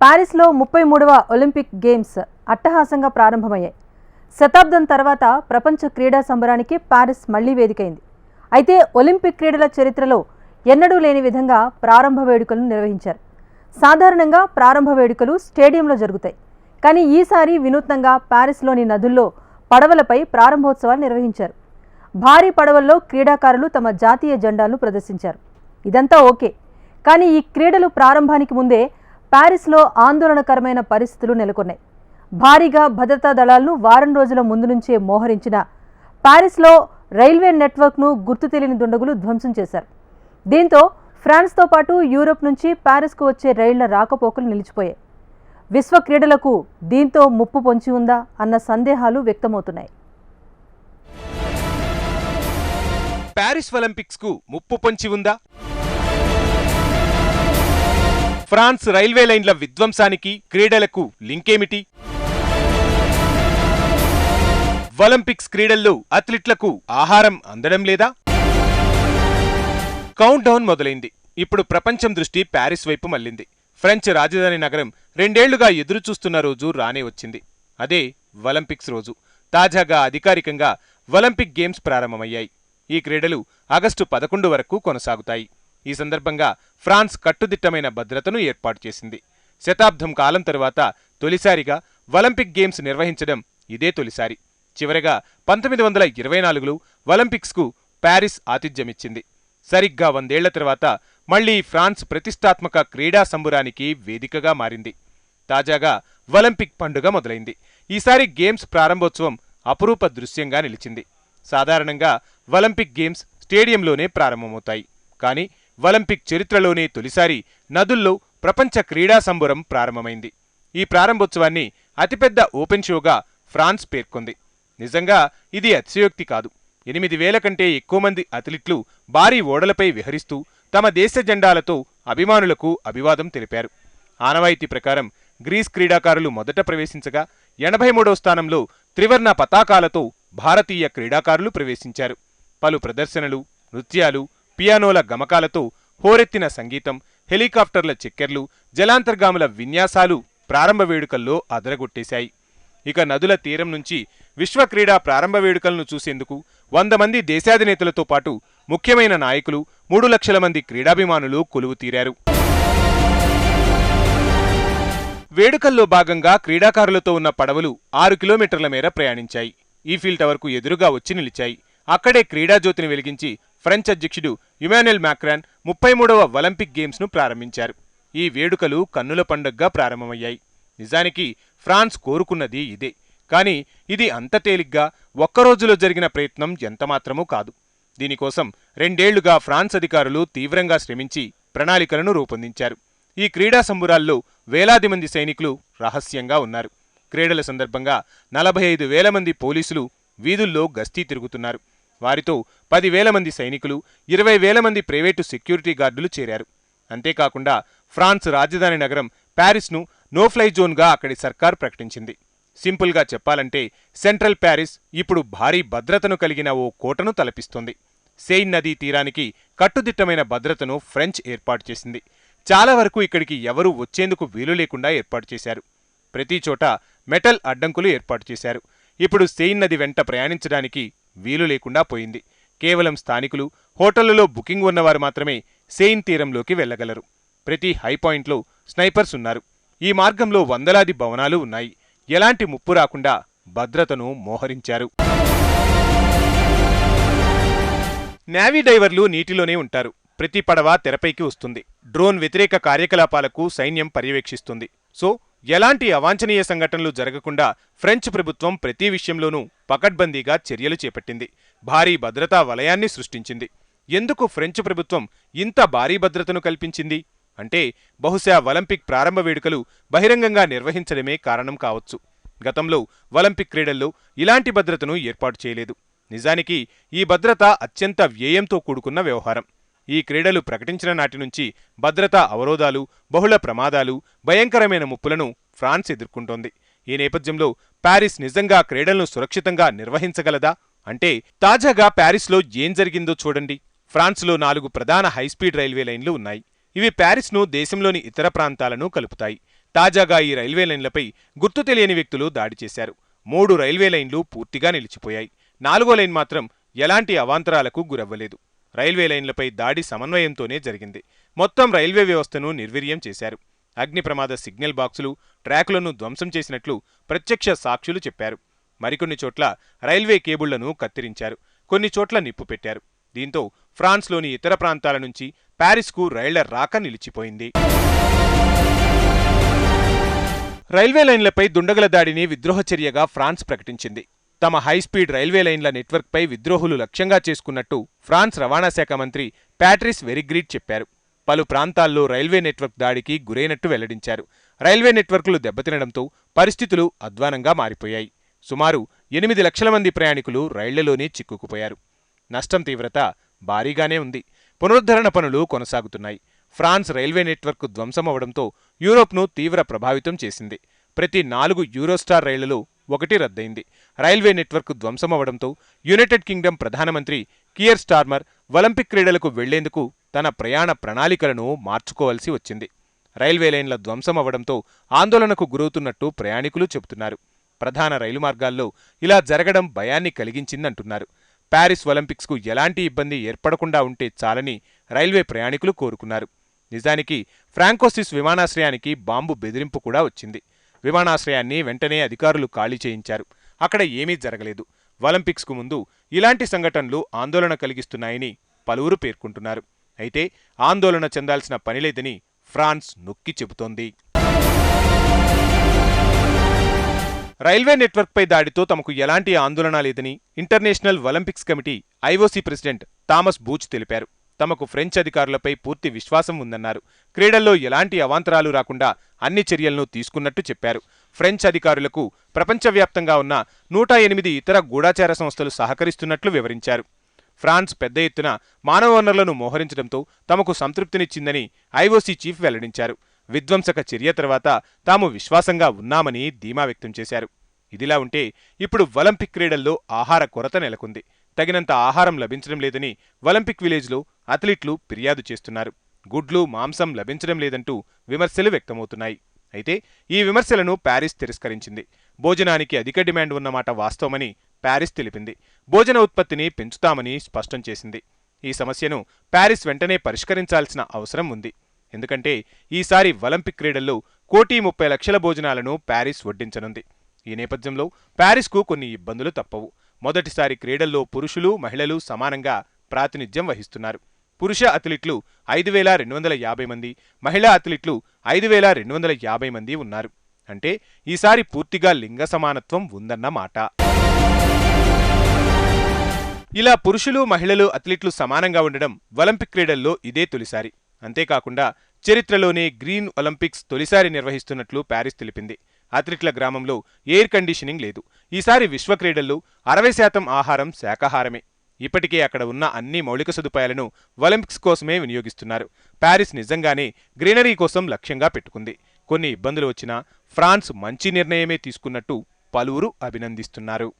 పారిస్లో ముప్పై మూడవ Olympic games అట్టహాసంగా ప్రారంభమయ్యాయి. శతాబ్దం తర్వాత ప్రపంచ క్రీడా సంబరానికి పారిస్ మళ్ళీ వేదికైంది. అయితే ఒలింపిక్ క్రీడల చరిత్రలో ఎన్నడూ లేని విధంగా ప్రారంభ వేడుకలను నిర్వహించారు. సాధారణంగా ప్రారంభ వేడుకలు స్టేడియంలో జరుగుతాయి. కానీ ఈసారి వినూత్నంగా పారిస్లోని నదుల్లో పడవలపై ప్రారంభోత్సవాలు నిర్వహించారు. భారీ పడవల్లో క్రీడాకారులు తమ జాతీయ జెండాలను ప్రదర్శించారు. ఇదంతా ఓకే. కానీ ఈ క్రీడలు ప్రారంభానికి ముందే ప్యారిస్లో ఆందోళనకరమైన పరిస్థితులు నెలకొన్నాయి. భారీగా భద్రతా దళాలను వారం రోజుల ముందు నుంచే మోహరించిన ప్యారిస్లో రైల్వే నెట్వర్క్ను గుర్తు తెలియని దుండగులు ధ్వంసం చేశారు. దీంతో ఫ్రాన్స్తో పాటు యూరోప్ నుంచి ప్యారిస్కు వచ్చే రైళ్ళ రాకపోకలు నిలిచిపోయాయి. విశ్వ క్రీడలకు దీంతో ముప్పు పొంచి ఉందా అన్న సందేహాలు వ్యక్తమవుతున్నాయి. ప్యారిస్ ఒలింపిక్స్కు ముప్పు పొంచి ఉందా? ఫ్రాన్స్ రైల్వే లైన్ల విధ్వంసానికి క్రీడలకు లింకేమిటి? ఒలింపిక్స్ క్రీడల్లో అథ్లెట్లకు ఆహారం అందడం లేదా? కౌంట్ డౌన్ మొదలైంది. ఇప్పుడు ప్రపంచం దృష్టి ప్యారిస్ వైపు మళ్ళింది ఫ్రెంచ్ రాజధాని నగరం రెండేళ్ళుగా ఎదురుచూస్తున్న రోజు రానే వచ్చింది. అదే ఒలింపిక్స్ రోజు. తాజాగా అధికారికంగా ఒలింపిక్ గేమ్స్ ప్రారంభమయ్యాయి. ఈ క్రీడలు ఆగస్టు పదకొండు వరకు కొనసాగుతాయి. ఈ సందర్భంగా ఫ్రాన్స్ కట్టుదిట్టమైన భద్రతను ఏర్పాటు చేసింది. శతాబ్దం కాలం తరువాత తొలిసారిగా ఒలింపిక్ గేమ్స్ నిర్వహించడం ఇదే తొలిసారి. చివరగా పంతొమ్మిది వందల ఇరవై నాలుగులో ఒలింపిక్స్కు ప్యారిస్ ఆతిథ్యమిచ్చింది. సరిగ్గా వందేళ్ళ తర్వాత మళ్ళీ ఫ్రాన్స్ ప్రతిష్టాత్మక క్రీడా సంబురానికి వేదికగా మారింది. తాజాగా ఒలింపిక్ పండుగ మొదలైంది. ఈసారి గేమ్స్ ప్రారంభోత్సవం అపురూప దృశ్యంగా నిలిచింది. సాధారణంగా ఒలింపిక్ గేమ్స్ స్టేడియంలోనే ప్రారంభమవుతాయి. కానీ ఒలింపిక్ చరిత్రలోనే తొలిసారి నదుల్లో ప్రపంచ క్రీడా సంబురం ప్రారంభమైంది. ఈ ప్రారంభోత్సవాన్ని అతిపెద్ద ఓపెన్ షోగా ఫ్రాన్స్ పేర్కొంది. నిజంగా ఇది అతిశయోక్తి కాదు. ఎనిమిది వేల కంటే ఎక్కువ మంది అథ్లెట్లు భారీ ఓడలపై విహరిస్తూ తమ దేశ జెండాలతో అభిమానులకు అభివాదం తెలిపారు. ఆనవాయితీ ప్రకారం గ్రీస్ క్రీడాకారులు మొదట ప్రవేశించగా ఎనభై మూడవ స్థానంలో త్రివర్ణ పతాకాలతో భారతీయ క్రీడాకారులు ప్రవేశించారు. పలు ప్రదర్శనలు నృత్యాలు పియానోల గమకాలతో హోరెత్తిన సంగీతం హెలికాప్టర్ల చెక్కెర్లు జలాంతర్గాముల విన్యాసాలు ప్రారంభ వేడుకల్లో అదరగొట్టేశాయి. ఇక నదుల తీరం నుంచి విశ్వ క్రీడా ప్రారంభ వేడుకలను చూసేందుకు వంద మంది దేశాధినేతలతో పాటు ముఖ్యమైన నాయకులు మూడు లక్షల మంది క్రీడాభిమానులు కొలువు తీరారు. వేడుకల్లో భాగంగా క్రీడాకారులతో ఉన్న పడవలు ఆరు కిలోమీటర్ల మేర ప్రయాణించాయి. ఈఫీల్ టవర్కు ఎదురుగా వచ్చి నిలిచాయి. అక్కడే క్రీడాజ్యోతిని వెలిగించి ఫ్రెంచ్ అధ్యక్షుడు యుమానుయల్ మ్యాక్రాన్ ముప్పై మూడవ ఒలింపిక్ గేమ్స్ను ప్రారంభించారు. ఈ వేడుకలు కన్నుల పండుగగా ప్రారంభమయ్యాయి. నిజానికి ఫ్రాన్స్ కోరుకున్నది ఇదే. కానీ ఇది అంత తేలిగ్గా ఒక్కరోజులో జరిగిన ప్రయత్నం ఎంతమాత్రమూ కాదు. దీనికోసం రెండేళ్ళుగా ఫ్రాన్స్ అధికారులు తీవ్రంగా శ్రమించి ప్రణాళికలను రూపొందించారు. ఈ క్రీడా సంబురాల్లో వేలాది మంది సైనికులు రహస్యంగా ఉన్నారు. క్రీడల సందర్భంగా నలభై ఐదు వేల మంది పోలీసులు వీధుల్లో గస్తీ తిరుగుతున్నారు. వారితో పదివేల మంది సైనికులు ఇరవై వేల మంది ప్రైవేటు సెక్యూరిటీ గార్డులు చేరారు. అంతేకాకుండా ఫ్రాన్స్ రాజధాని నగరం ప్యారిస్ను నోఫ్లై జోన్గా అక్కడి సర్కార్ ప్రకటించింది. సింపుల్గా చెప్పాలంటే సెంట్రల్ ప్యారిస్ ఇప్పుడు భారీ భద్రతను కలిగిన ఓ కోటను తలపిస్తోంది. సెయిన్ నదీ తీరానికి కట్టుదిట్టమైన భద్రతను ఫ్రెంచ్ ఏర్పాటు చేసింది. చాలా వరకు ఇక్కడికి ఎవరూ వచ్చేందుకు వీలు లేకుండా ఏర్పాటు చేశారు. ప్రతి చోట మెటల్ అడ్డంకులు ఏర్పాటు చేశారు. ఇప్పుడు సెయిన్ నది వెంట ప్రయాణించడానికి వీలు లేకుండా పోయింది. కేవలం స్థానికులు హోటళ్ళలో బుకింగ్ ఉన్నవారు మాత్రమే సెయిన్ తీరంలోకి వెళ్ళగలరు ప్రతి హై పాయింట్లో స్నైపర్స్ ఉన్నారు. ఈ మార్గంలో వందలాది భవనాలు ఉన్నాయి. ఎలాంటి ముప్పు రాకుండా భద్రతను మోహరించారు. నేవీ డైవర్లు నీటిలోనే ఉంటారు. ప్రతి పడవ తెరపైకి వస్తుంది. డ్రోన్ వ్యతిరేక కార్యకలాపాలకు సైన్యం పర్యవేక్షిస్తుంది. సో ఎలాంటి అవాంఛనీయ సంఘటనలు జరగకుండా ఫ్రెంచ్ ప్రభుత్వం ప్రతి విషయంలోనూ పకడ్బందీగా చర్యలు చేపట్టింది. భారీ భద్రతా వలయాన్ని సృష్టించింది. ఎందుకు ఫ్రెంచ్ ప్రభుత్వం ఇంత భారీ భద్రతను కల్పించింది? అంటే బహుశా ఒలింపిక్ ప్రారంభ వేడుకలు బహిరంగంగా నిర్వహించడమే కారణం కావచ్చు. గతంలో ఒలింపిక్ క్రీడల్లో ఇలాంటి భద్రతను ఏర్పాటు చేయలేదు. నిజానికి ఈ భద్రత అత్యంత వ్యయంతో కూడుకున్న వ్యవహారం. ఈ క్రీడలు ప్రకటించిన నాటి నుంచి భద్రతా అవరోధాలు బహుళ ప్రమాదాలు భయంకరమైన ముప్పులను ఫ్రాన్స్ ఎదుర్కొంటోంది. ఈ నేపథ్యంలో ప్యారిస్ నిజంగా క్రీడలను సురక్షితంగా నిర్వహించగలదా? అంటే తాజాగా ప్యారిస్లో ఏం జరిగిందో చూడండి. ఫ్రాన్స్లో నాలుగు ప్రధాన హైస్పీడ్ రైల్వే లైన్లు ఉన్నాయి. ఇవి ప్యారిస్ను దేశంలోని ఇతర ప్రాంతాలను కలుపుతాయి. తాజాగా ఈ రైల్వే లైన్లపై గుర్తు తెలియని వ్యక్తులు దాడి చేశారు. మూడు రైల్వే లైన్లు పూర్తిగా నిలిచిపోయాయి. నాలుగో లైన్ మాత్రం ఎలాంటి అవాంతరాలకు గురవ్వలేదు. రైల్వే లైన్లపై దాడి సమన్వయంతోనే జరిగింది. మొత్తం రైల్వే వ్యవస్థను నిర్వీర్యం చేశారు. అగ్ని ప్రమాద సిగ్నల్ బాక్సులు ట్రాకులను ధ్వంసం చేసినట్లు ప్రత్యక్ష సాక్షులు చెప్పారు. మరికొన్ని చోట్ల రైల్వే కేబుళ్ళను కత్తిరించారు. కొన్ని చోట్ల నిప్పు పెట్టారు. దీంతో ఫ్రాన్స్లోని ఇతర ప్రాంతాల నుంచి ప్యారిస్కు రైళ్ళ రాక నిలిచిపోయింది. రైల్వే లైన్లపై దుండగల దాడిని విద్రోహ చర్యగా ఫ్రాన్స్ ప్రకటించింది. తమ హైస్పీడ్ రైల్వే లైన్ల నెట్వర్క్పై విద్రోహులు లక్ష్యంగా చేసుకున్నట్టు ఫ్రాన్స్ రవాణా శాఖ మంత్రి ప్యాట్రిస్ వెరిగ్రీడ్ చెప్పారు. పలు ప్రాంతాల్లో రైల్వే నెట్వర్క్ దాడికి గురైనట్టు వెల్లడించారు. రైల్వే నెట్వర్క్లు దెబ్బతినడంతో పరిస్థితులు అధ్వానంగా మారిపోయాయి. సుమారు ఎనిమిది లక్షల మంది ప్రయాణికులు రైళ్ళలోనే చిక్కుకుపోయారు. నష్టం తీవ్రత భారీగానే ఉంది. పునరుద్ధరణ పనులు కొనసాగుతున్నాయి. ఫ్రాన్స్ రైల్వే నెట్వర్క్ ధ్వంసమవడంతో యూరోప్ను తీవ్ర ప్రభావితం చేసింది. ప్రతి నాలుగు యూరోస్టార్ రైళ్ళలో ఒకటి రద్దయింది. రైల్వే నెట్వర్క్ ధ్వంసమవడంతో యునైటెడ్ కింగ్డమ్ ప్రధానమంత్రి కియర్ స్టార్మర్ ఒలింపిక్ క్రీడలకు వెళ్ళేందుకు తన ప్రయాణ ప్రణాళికలను మార్చుకోవాల్సి వచ్చింది. రైల్వే లైన్ల ధ్వంసమవడంతో ఆందోళనకు గురవుతున్నట్టు ప్రయాణికులు చెబుతున్నారు. ప్రధాన రైలు మార్గాల్లో ఇలా జరగడం భయాన్ని కలిగించిందంటున్నారు. ప్యారిస్ ఒలింపిక్స్కు ఎలాంటి ఇబ్బంది ఏర్పడకుండా ఉంటే చాలని రైల్వే ప్రయాణికులు కోరుకున్నారు. నిజానికి ఫ్రాంకోసిస్ విమానాశ్రయానికి బాంబు బెదిరింపు కూడా వచ్చింది. విమానాశ్రయాన్ని వెంటనే అధికారులు ఖాళీ చేయించారు. అక్కడ ఏమీ జరగలేదు. ఒలింపిక్స్కు ముందు ఇలాంటి సంఘటనలు ఆందోళన కలిగిస్తున్నాయని పలువురు పేర్కొంటున్నారు. అయితే ఆందోళన చెందాల్సిన పనిలేదని ఫ్రాన్స్ నొక్కి చెబుతోంది. రైల్వే నెట్వర్క్పై దాడితో తమకు ఎలాంటి ఆందోళన లేదని International Olympics Committee IOC president Thomas Bach తెలిపారు. తమకు ఫ్రెంచ్ అధికారులపై పూర్తి విశ్వాసం ఉందన్నారు. క్రీడల్లో ఎలాంటి అవాంతరాలు రాకుండా అన్ని చర్యలను తీసుకున్నట్టు చెప్పారు. ఫ్రెంచ్ అధికారులకు ప్రపంచవ్యాప్తంగా ఉన్న నూట ఎనిమిది ఇతర గూఢాచార సంస్థలు సహకరిస్తున్నట్లు వివరించారు. ఫ్రాన్స్ పెద్ద ఎత్తున మానవ వనరులను మోహరించడంతో తమకు సంతృప్తినిచ్చిందని ఐఓసీ చీఫ్ వెల్లడించారు. విధ్వంసక చర్య తర్వాత తాము విశ్వాసంగా ఉన్నామని ధీమా వ్యక్తం చేశారు. ఇదిలా ఉంటే ఇప్పుడు ఒలింపిక్ క్రీడల్లో ఆహార కొరత నెలకొంది. తగినంత ఆహారం లభించడం లేదని ఒలింపిక్ విలేజ్లో అథ్లీట్లు ఫిర్యాదు చేస్తున్నారు. గుడ్లు మాంసం లభించడం లేదంటూ విమర్శలు వ్యక్తమవుతున్నాయి. అయితే ఈ విమర్శలను ప్యారిస్ తిరస్కరించింది. భోజనానికి అధిక డిమాండ్ ఉన్నమాట వాస్తవమని ప్యారిస్ తెలిపింది. భోజన ఉత్పత్తిని పెంచుతామని స్పష్టం చేసింది. ఈ సమస్యను ప్యారిస్ వెంటనే పరిష్కరించాల్సిన అవసరం ఉంది. ఎందుకంటే ఈసారి ఒలింపిక్ క్రీడల్లో కోటి ముప్పై లక్షల భోజనాలను ప్యారిస్ వడ్డించనుంది. ఈ నేపథ్యంలో ప్యారిస్కు కొన్ని ఇబ్బందులు తప్పవు. మొదటిసారి క్రీడల్లో పురుషులు మహిళలు సమానంగా ప్రాతినిధ్యం వహిస్తున్నారు. పురుష అథ్లెట్లు ఐదు వేల రెండు వందల యాభై మంది మహిళా అథ్లెట్లు ఐదు వేల రెండు వందల యాభై మంది ఉన్నారు. అంటే ఈసారి పూర్తిగా లింగ సమానత్వం ఉందన్న మాట. ఇలా పురుషులు మహిళలు అథ్లెట్లు సమానంగా ఉండడం ఒలింపిక్ క్రీడల్లో ఇదే తొలిసారి. అంతేకాకుండా చరిత్రలోనే గ్రీన్ ఒలింపిక్స్ తొలిసారి నిర్వహిస్తున్నట్లు ప్యారిస్ తెలిపింది. అత్రిక్ల గ్రామంలో ఎయిర్ కండిషనింగ్ లేదు. ఈసారి విశ్వ క్రీడల్లో అరవై శాతం ఆహారం శాకాహారమే. ఇప్పటికే అక్కడ ఉన్న అన్ని మౌలిక సదుపాయాలను ఒలింపిక్స్ కోసమే వినియోగిస్తున్నారు. ప్యారిస్ నిజంగానే గ్రీనరీ కోసం లక్ష్యంగా పెట్టుకుంది. కొన్ని ఇబ్బందులు వచ్చినా ఫ్రాన్స్ మంచి నిర్ణయమే తీసుకున్నట్టు పలువురు అభినందిస్తున్నారు.